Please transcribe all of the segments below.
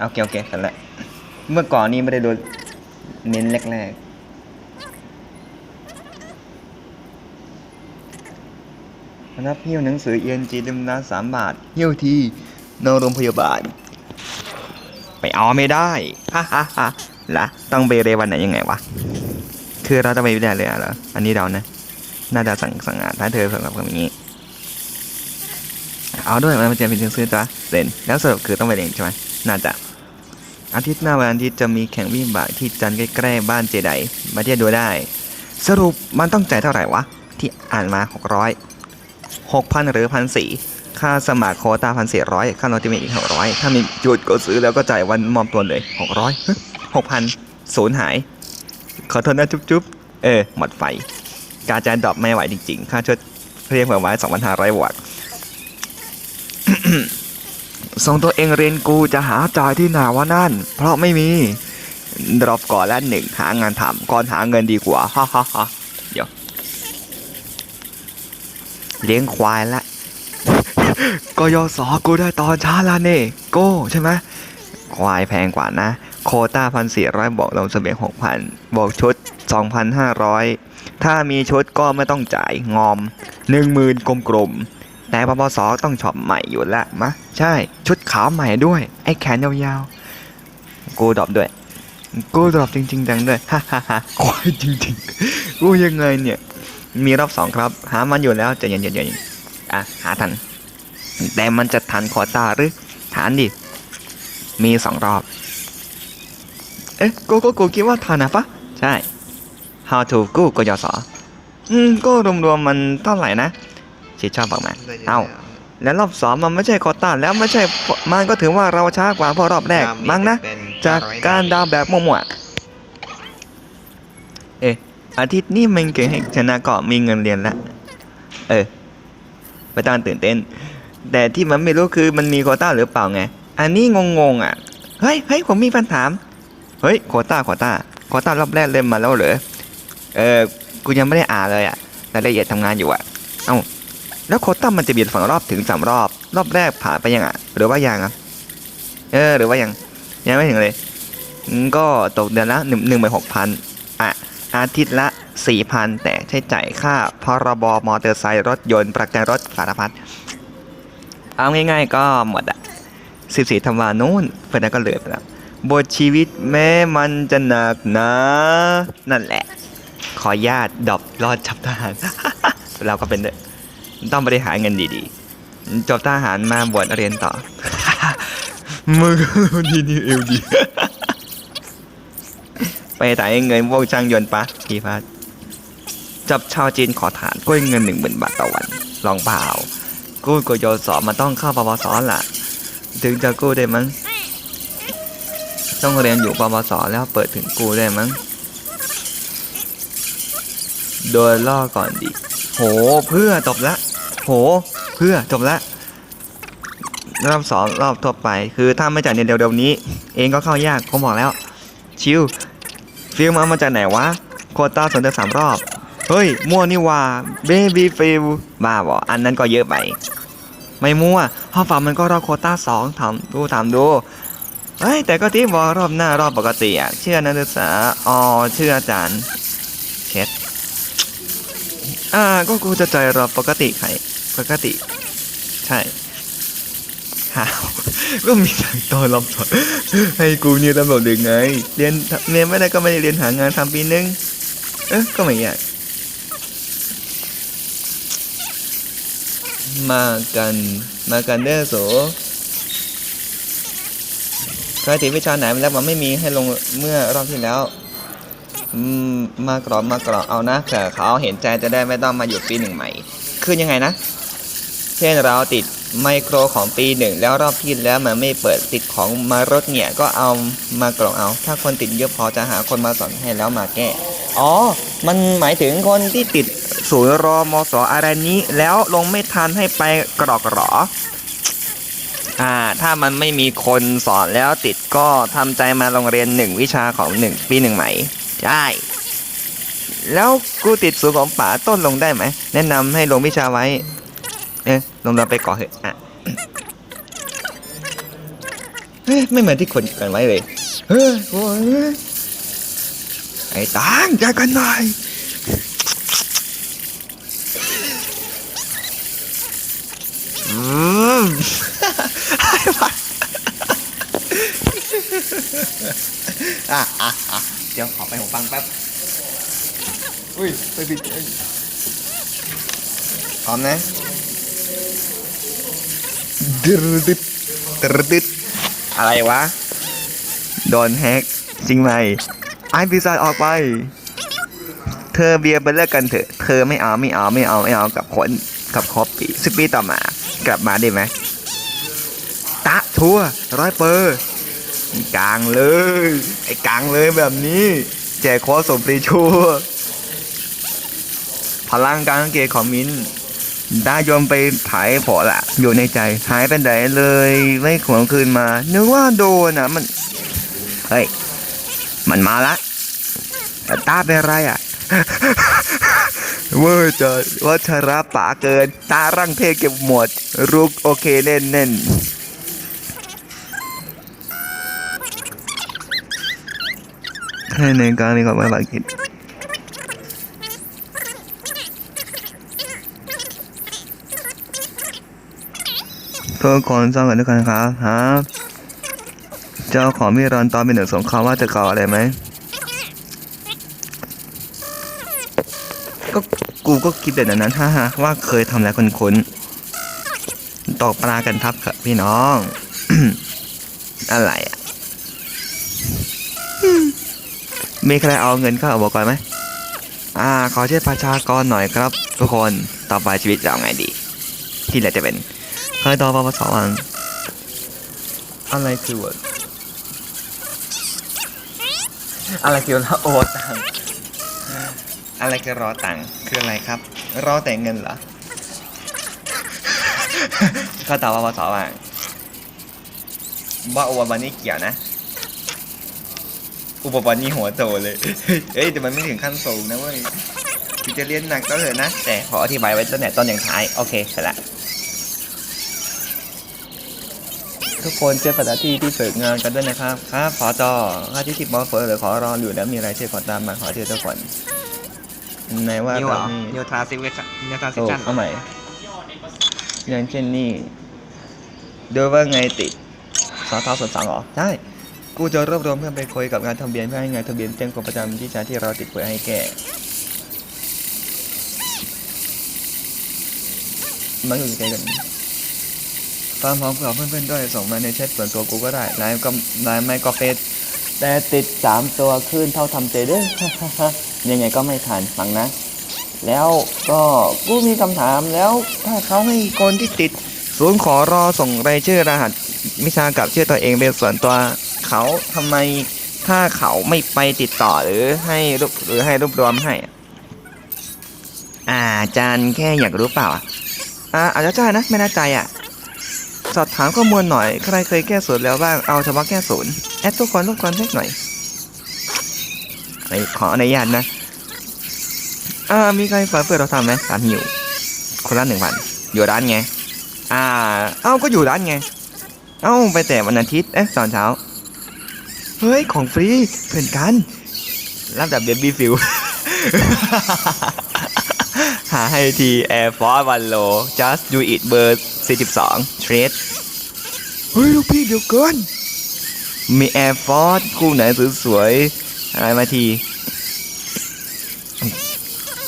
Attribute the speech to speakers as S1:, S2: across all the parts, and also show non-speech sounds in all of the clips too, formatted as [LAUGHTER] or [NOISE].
S1: โอเคโอเคสร็จแล้วเมื่อก่อนนี้ไม่ได้โดนเน้นแรกๆรับหิ้วหนังสือเอ็นจีเล่มละสามบาทหิ้วที่นโรงพยาบาล ไปเอาไม่ได้ฮ่าฮ่าฮ่าละต้องไปเรวันไหนยังไงวะคือเราจะไปวิทยาเลยเหรออันนี้เรานะน่าจะสั่งสั่งงานถ้าเธอสำหรับคนนี้เอาด้วยมันจะเป็นซื้อจ้ะเซนแล้วสรุปคือต้องไปเรียนใช่ไหม น่าจะ อาทิตย์หน้าวันอาทิตย์จะมีแข่งวิ่งบ่ายที่จันทร์ใกล้ๆบ้านเจไดมาเที่ยวดูได้ สรุปมันต้องจ่ายเท่าไหร่วะ ที่อ่านมา 600 6,000 หรือ1,400ค่าสมัครโควต้า1,400ค่าโนติเมตอีก600ถ้ามีจุดก็ซื้อแล้วก็จ่ายวันมอมตัวเลย600 6,000ศูนย์หาย ขอโทษนะจุ๊บๆ เออ หมดไฟ การจานดรอปไม่ไหวจริงๆ ค่าชดเรียกเผื่อไว้2,500วัตต์ ส่งตัวเองเรียนกูจะหาจ่ายที่ไหนวะนั่น เพราะไม่มีดรอปก่อนและหนึ่งหางานทำก่อนหาเงินดีกว่าฮ่าฮ่าฮ่าเดี๋ยว เลี้ยงควายละก็ยอสอกูได้ตอนเช้าละเน่โก้ใช่ไหมควายแพงกว่านะ โคต้าพันสี่ร้อยบอกลงเสบียงหกพันบอกชุดสองพันห้าร้อยถ้ามีชุดก็ไม่ต้องจ่ายงอมหนึ่งหมื่นกลมๆ แต่ปปสต้องช็อปใหม่อยู่ละมะ ใช่ ชุดขาวใหม่ด้วย ไอ้แขนยาวๆ กูดรอปด้วย กูดรอปจริงๆจังด้วยฮ่าฮ่าฮ่าควายจริงๆ กูยังไงเนี่ย มีรอบสองครับ หามันอยู่แล้วจะเย็นๆๆอะ หาทัน แต่มันจะทันคอตาหรือฐานดิ มีสองรอบ เอ๊ะกูก็กูคิดว่าทันนะปะใช่ How to กู้กยศอืมก็รวมๆมันเท่าไหร่นะ ชิดชอบบอกมาเอ้าแล้วรอบสองมันไม่ใช่ควอต้าแล้วไม่ใช่มันก็ถือว่าเราช้ากว่าเพราะรอบแรกมั้งนะ จากการดาวแบบมั่วๆเอ๊ะอาทิตย์นี้มันเก่งให้ชนะก็มีเงินเรียนแล้วเออไม่ต้องตื่นเต้น แต่ที่มันไม่รู้คือมันมีโควต้าหรือเปล่าไง อันนี้งงๆอะเฮ้ยเฮ้ยผมมีปัญถาม เฮ้ยโควต้าโควต้าโควต้ารอบแรกเล่มมาแล้วเหรอเออกูยังไม่ได้อ่านเลยอะรายละเอียดทำงานอยู่อะเอ้า แล้วโคต้ามันจะเบียดฝั่งรอบถึงสามรอบ รอบแรกผ่านไปยังอะ หรือว่ายังอะเออ หรือว่ายังยังไม่ถึงเลย ก็ตกเดือนละหนึ่งหนึ่งหมื่นหกพันอะอาทิตย์ละสี่พันแต่ใช้จ่ายค่าพรบมอเตอร์ไซค์รถยนต์ประกันรถสารพัดเอาง่าย ๆ ก็หมดอะสิบสี่ธันวานู้นเพื่อนนั้นก็เหลือไปแล้วบทชีวิตแม้มันจะหนักนะ นั่นแหละ ขอญาตดอบรอดจับทหารเราก็เป็นด้วย ต้องบริหารเงินดีๆ จบทหารมาบวชเรียนต่อ มึงดีนี่เอวดี ไปถ่ายเงินพวกช่างยนต์ปะพี่พัดจับชาวจีนขอฐานกู้เงินหนึ่งหมื่นบาทต่อวัน ลองเปล่า กู้กยศมันต้องเข้าปปสล่ะ ถึงจะกู้ได้มั้ง ต้องเรียนอยู่ปปสแล้วเปิดถึงกู้ได้มั้ง โดยล่อก่อนดิ โหเพื่อจบละ โห เพื่อจบละรอบสองรอบทั่วไป คือถ้าไม่จ่ายเงินเร็วๆนี้ เองก็เข้ายากผมบอกแล้ว ชิวฟิลมามาจากไหนวะโคต้าสนใจสามรอบ เฮ้ย มั่วนี่ว่าเบบี้ฟิลบ้าบออันนั้นก็เยอะไป ไม่มั่วเพราะฝั่งมันก็รอบโคต้าสองถามดูถามดูเฮ้ยแต่ก็ที่บอกรอบหน้ารอบปกติอะเชื่อนักศึกษาอ๋อเชื่ออาจารย์เช็ดอ่าก็กูจะใจรอบปกติใคร ปกติ ใช่หาวก็มีทางตอนรอบสองให้กูเนี่ยตำรวจหรือไง เรียนเรียนไม่ได้ก็ไม่ได้เรียนหางานทำปีนึง เอ๊ะก็ไม่ยากมากันมากันเด้อโสเคยติดวิชาไหนมาแล้วมันไม่มีให้ลงเมื่อรอบที่แล้วมมากรอบมากรอบเอานะเผื่อเขาเห็นใจจะได้ไม่ต้องมาหยุดปีหนึ่งใหม่ คือยังไงนะ เช่นเราติดไมโครของปีหนึ่งแล้วรอบที่แล้วมันไม่เปิดติดของมารถเนี่ยก็เอามากรองเอา ถ้าคนติดเยอะพอจะหาคนมาสอนให้แล้วมาแก้ อ๋อ มันหมายถึงคนที่ติดศูนย์รอมสอะไรนี้ แล้วลงไม่ทันให้ไปกรอกหรอ อ่า ถ้ามันไม่มีคนสอนแล้วติดก็ทำใจมาโรงเรียนหนึ่งวิชาของหนึ่งปีหนึ่งใหมใช่แล้วกูติดศูนย์ของป่าต้นลงได้ไหม แนะนำให้ลงวิชาไว้ เอ๊ะลงเราไปก่อเหตุอะเฮ้ยไม่เหมือนที่คนกันไว้เลยเฮ้ยโอ้ยไอ้ตังใจกันหน่อยอืมอะอะอะเดี๋ยวขอไปหูฟังแป๊บ อุ้ย ไปปิดเอ้ยพร้อมนะ ดึดดึดดึดดึดอะไรวะ โดนแฮกจริงไหมไอ้ปีศาจออกไป เธอเบียร์ไปเลิกกันเถอะเธอไม่เอาไม่เอาไม่เอาไม่เอากับคนกับคอปปี้สิบปีต่อมา กลับมาได้ไหมตะทัวร้อยเปอร์กลางเลย ไอ้กลางเลยแบบนี้ แจกคอสมปรีชัวพลังการเกตของมิน ได้ยมไปถ่ายผอละอยู่ในใจ หายไปไหนเลยไม่ขวงคืนมา นึกว่าโดนอะมัน เฮ้ย มันมาละตาเป็นไรอะเวอร์จะวัชระป่าเกิน ตาร่างเทเก็บหมด รุกโอเคเน่นเน่นให้ในการมีความหมาย ทุกคนสร้างกันด้วยกันครับฮะเจ้าของมีรอนตอนเป็นหนึ่งสงครามว่าจะก่ออะไรไหมก็กูก็คิดแบบนั้นฮ่าฮะว่าเคยทำอะไรคนคนๆตกปลากันครับครับพี่น้อง อะไรอะมีใครเอาเงินเข้าอุปกรณ์ไหมอ่า ขอเชิญประชากรหน่อยครับ ทุกคน ต่อไปชีวิตจะเอาไงดี ที่เหลือจะเป็น เคยต่อปปสวังอะไรคือวอะไรคือละโอตัง อะไรคือรอตังค์คืออะไรครับ รอแต่เงินเหรอเขาตอบว่าปสว่างว่าอุปกรณ์นี้เกี่ยวนะ อุปกรณ์นี้หัวโตเลย เอ้ยแต่มันไม่ถึงขั้นสูงนะเว้ยจะเรียนหนักก็เถอะนะ แต่ขออธิบายไว้ตั้งแต่ต้นอย่างท้าย โอเคเสร็จละ ทุกคนเจอปฏิบัติที่ที่ฝึกงานกันด้วยนะครับครับขอจอค่าที่สิบบอลเฟอร์หรือขอรออยู่แล้วมีรายชื่อขอตามมาขอเชิญทุกคนในว่า
S2: นิวเหร
S1: ตา
S2: อ
S1: มนี้
S2: นิวทราซิเวชนิวทราซิ
S1: โอ้
S2: ชัน
S1: เอาใหม่อย่างเช่นนี่ดูว่าไงติดสอทอส่วนสองเหรอได้กูจะรวบรวมเพื่อไปคุยกับงานทะเบียนเพื่อให้งานทะเบียนแจ้งกรมประจำที่ชาที่เราติดเผื่อให้แก้มันอยู่ใกล้กัน ความพร้อมของเพื่อนๆด้วยส่งมาในแชทส่วนตัวกูก็ได้ไลน์ก็ไลน์ไม่ก็เฟซแต่ติดสามตัวขึ้นเท่าทำเจเด้อ ยังไงก็ไม่ทันฟังนะ แล้วก็กูมีคำถามแล้วถ้าเขาให้คนที่ติด ศูนย์ขอรอส่งรายชื่อรหัสวิชากับชื่อตัวเองเป็นส่วนตัวเขาทำไมถ้าเขาไม่ไปติดต่อหรือให้รูปหรือให้รวบรวมให้ อาจารย์แค่อยากรู้เปล่าอะอ่าอาจจะใช่นะไม่น่าใจอะ สอบถามข้อมูลหน่อย ใครเคยแก้ศูนย์แล้วบ้าง เอาเฉพาะแก้ศูนย์แอดทุกคนทุกคนเล็กหน่อยไขออนุญาตนะอ่ามีใครฝากเพื่อนเราทำไหมสามหิวคนละหนึ่งพันอยู่ร้านไง อ่า เอ้าก็อยู่ร้านไง เอ้าไปแต่วันอาทิตย์ เอ๊ะตอนเช้า เฮ้ย ของฟรีเพื่อนกัน รับแบบเบบี้ฟิลหาให้ที Air Force One Low Just Do It เบอร์ 42 Trade เฮ้ยลูกพี่เดี๋ยวก่อนมี Air Force คู่ไหนสวยๆอะไรมาที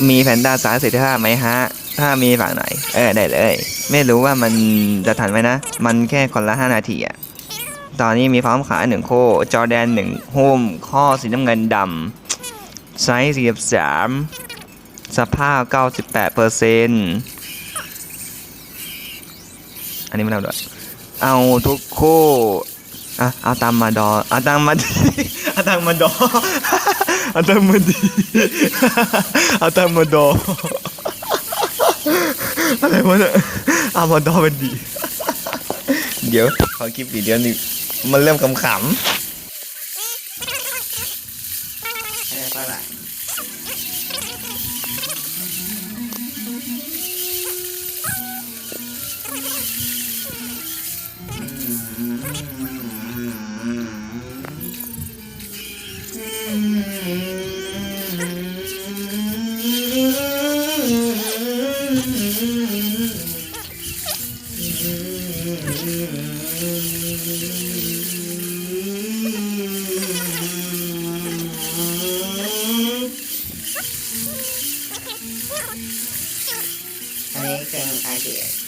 S1: มีแพนด้าสายสิทธิภาไหมฮะ ถ้ามีฝั่งไหน เออได้เลย ไม่รู้ว่ามันจะทันไหมนะ มันแค่คนละ 5 นาทีอะตอนนี้มีพร้อมขายหนึ่งโค จอแดนหนึ่งโฮมข้อสีน้ำเงินดำไซส์43สภาพ 98เปอร์เซ็นต์อันนี้ไม่เอาด้วย เอาทุกคู่อะเอาตามมาดอเอาตามมาดีเอาตามมาดอเอาตามมาดีเอาตามมาดออะไรวะเนี่ยเอามาดอเป็นดี เดี๋ยวขอคลิปวิดีโอนี้มันเริ่มขำๆ [LAUGHS] Amazing ideas.